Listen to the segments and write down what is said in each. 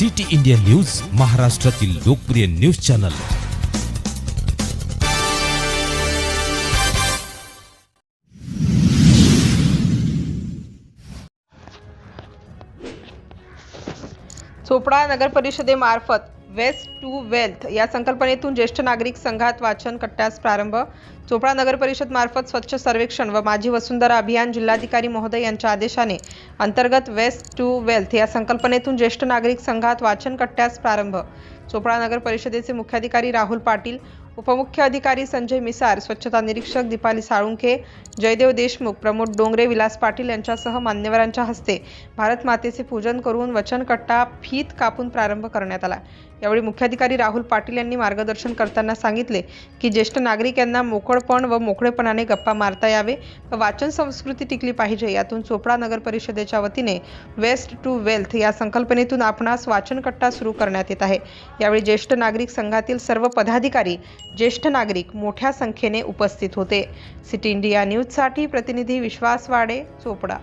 City India news महाराष्ट्रातील लोकप्रिय news channel. Chopda नगर परिषदेमार्फत वेस्ट टू वेल्थ या संकल्पनेतून ज्येष्ठ नागरिक संघात वाचन कट्ट्यास प्रारंभ. चोपडा नगर परिषद मार्फत स्वच्छ सर्वेक्षण व माझी वसुंधरा अभियान जिल्हाधिकारी महोदय यांच्या आदेशाने अंतर्गत वेस्ट टू वेल्थ या संकल्पनेतून ज्येष्ठ नागरिक संघात वाचन कट्ट्यास प्रारंभ. चोपडा नगर परिषदेचे मुख्याधिकारी राहुल पाटील उपमुख्य अधिकारी संजय मिसार स्वच्छता निरीक्षक दीपाली साळुंखे जयदेव देशमुख प्रमोद डोंगरे विलास पाटील यांच्यासह मान्यवरांच्या हस्ते भारत मातेचे पूजन करून वचनकट्टा फीत कापून प्रारंभ करण्यात आला. यावेळी मुख्याधिकारी राहुल पाटील यांनी मार्गदर्शन करताना सांगितले की ज्येष्ठ नागरिक यांना मोकळपण व मोकळेपणाने गप्पा मारता यावे व वाचन संस्कृती टिकली पाहिजे यातून चोपडा नगर परिषदेच्या वतीने वेस्ट टू वेल्थ या संकल्पनेतून आपणास वाचनकट्टा सुरू करण्यात येत आहे. यावेळी ज्येष्ठ नागरिक संघातील सर्व पदाधिकारी ज्येष्ठ नागरिक मोठ्या संख्येने उपस्थित होते. सिटी इंडिया न्यूजसाठी प्रतिनिधी विश्वास वाडे चोपडा.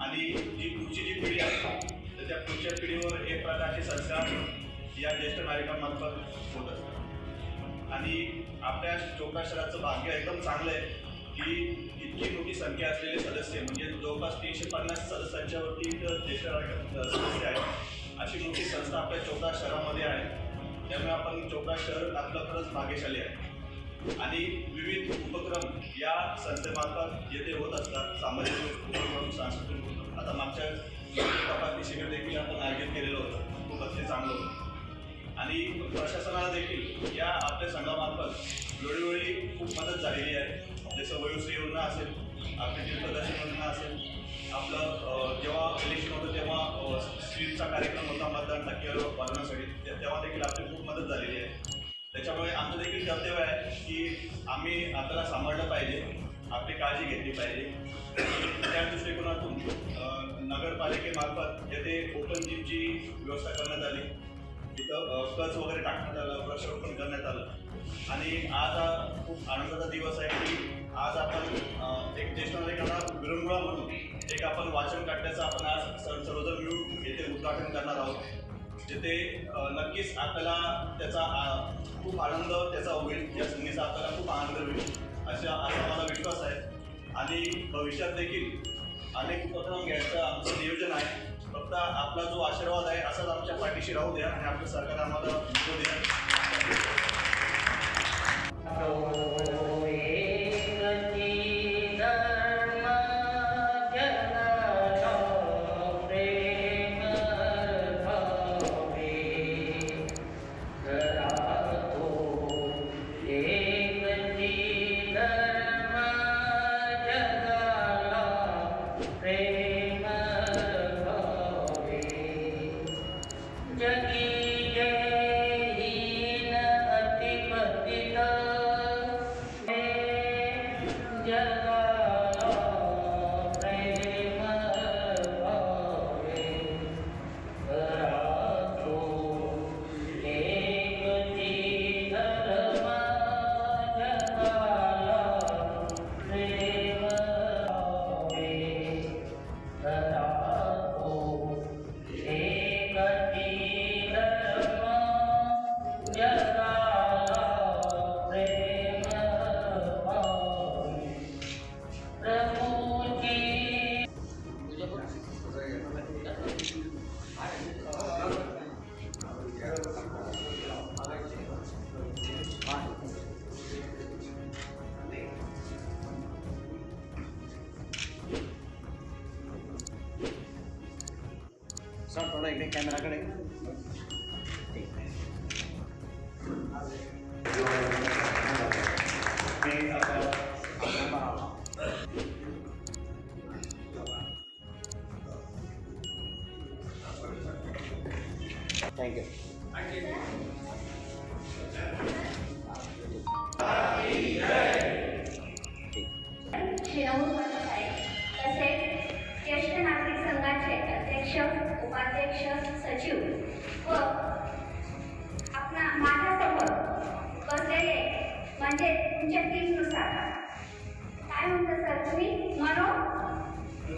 आणि जी पुढची जी पिढी आहे तर त्या पुढच्या पिढीवर एक प्रकारचे संस्कार या ज्येष्ठ नागरिकांमार्फत होत असतात. आणि आपल्या चोपडा शहराचं भाग्य एकदम चांगलं आहे की इतकी मोठी संख्या असलेले सदस्य म्हणजे जवळपास तीनशे पन्नास सदस्यांच्या वरती ज्येष्ठ नागरिक सदस्य आहेत. अशी मोठी संस्था आपल्या चोपडा शहरामध्ये आहे. त्यामुळे आपण चोपडा शहर आपलं खरंच भाग्यशाली आहे. आणि विविध उपक्रम या संस्थेमार्फत येथे होत असतात सामाजिक उपक्रम सांस्कृतिक उपक्रम. आता मागच्या तपासणी शिबिर देखील आपण आयोजित केलेलं होतं. खूप अतिशय चांगलं होतं. आणि प्रशासनाला देखील या आपल्या संघामार्फत वेळोवेळी खूप मदत झालेली आहे. जसं वयोश्री योजना असेल आपली तीर्थदर्शन योजना असेल आपलं जेव्हा इलेक्शन होतं तेव्हा अं, कार्यक्रम होता मतदान टक्के वाढवण्यासाठी तेव्हा देखील आपली खूप मदत आमचं देखील कर्तव्य आहे की आम्ही आपल्याला सांभाळलं पाहिजे आपली काळजी घेतली पाहिजे. त्या दृष्टिकोनातून नगरपालिकेमार्फत येथे ओपन जिमची व्यवस्था करण्यात आली. तिथं कच वगैरे टाकण्यात आलं वृक्षारोपण करण्यात आलं. आणि आज हा खूप आनंदाचा दिवस आहे की आज आपण एक ज्येष्ठ विरंगुळा म्हणून एक आपण वाचन काढण्याचं आपण आज सर्वजण मिळून येथे उद्घाटन करणार आहोत. जिथे नक्कीच आपल्याला त्याचा आ, खूप आनंद त्याचा होईल. या संधीचा आपल्याला खूप आनंद होईल अशा असा मला विश्वास आहे. आणि भविष्यात देखील अनेक उपक्रम घ्यायचं आमचं नियोजन आहे. फक्त आपला जो आशीर्वाद आहे असाच आमच्या पाठीशी राहू द्या आणि आपलं सरकार आम्हाला pray. कॅमेराकडे.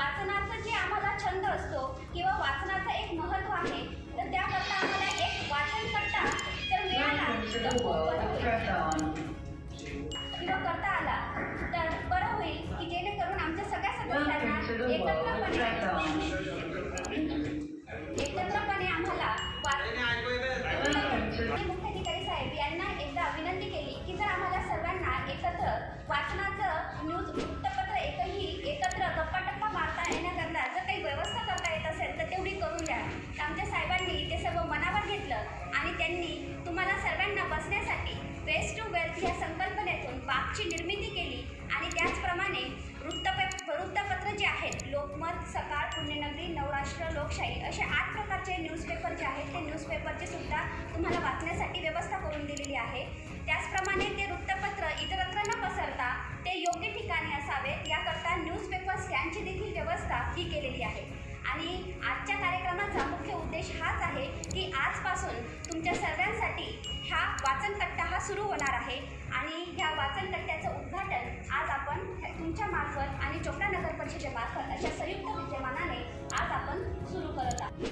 वाचनाचा जे आम्हाला छंद असतो किंवा वाचनाचा एक महत्त्व आहे लोकमत सकाळ पुण्यनगरी नवराष्ट्र लोकशाही असे आठ प्रकारचे न्यूजपेपर जे आहेत ते न्यूजपेपरचे सुद्धा तुम्हाला वाचण्यासाठी व्यवस्था करून दिलेली आहे. त्याचप्रमाणे ते वृत्तपत्र इतरत्र न पसरता ते योग्य ठिकाणी असावेत याकरता न्यूजपेपर स्टँडची देखील व्यवस्था ही केलेली आहे. आणि आजच्या कार्यक्रमाचा मुख्य उद्देश हाच आहे की आजपासून तुमच्या सर्वांसाठी हा वाचन सुरू होणार आहे. आणि ह्या वाचन कट्ट्याचं उद्घाटन आज आपण तुमच्या मार्फत आणि चोपडा नगर परिषदेमार्फत अशा संयुक्त विद्यमानाने आज आपण सुरू करत आहोत.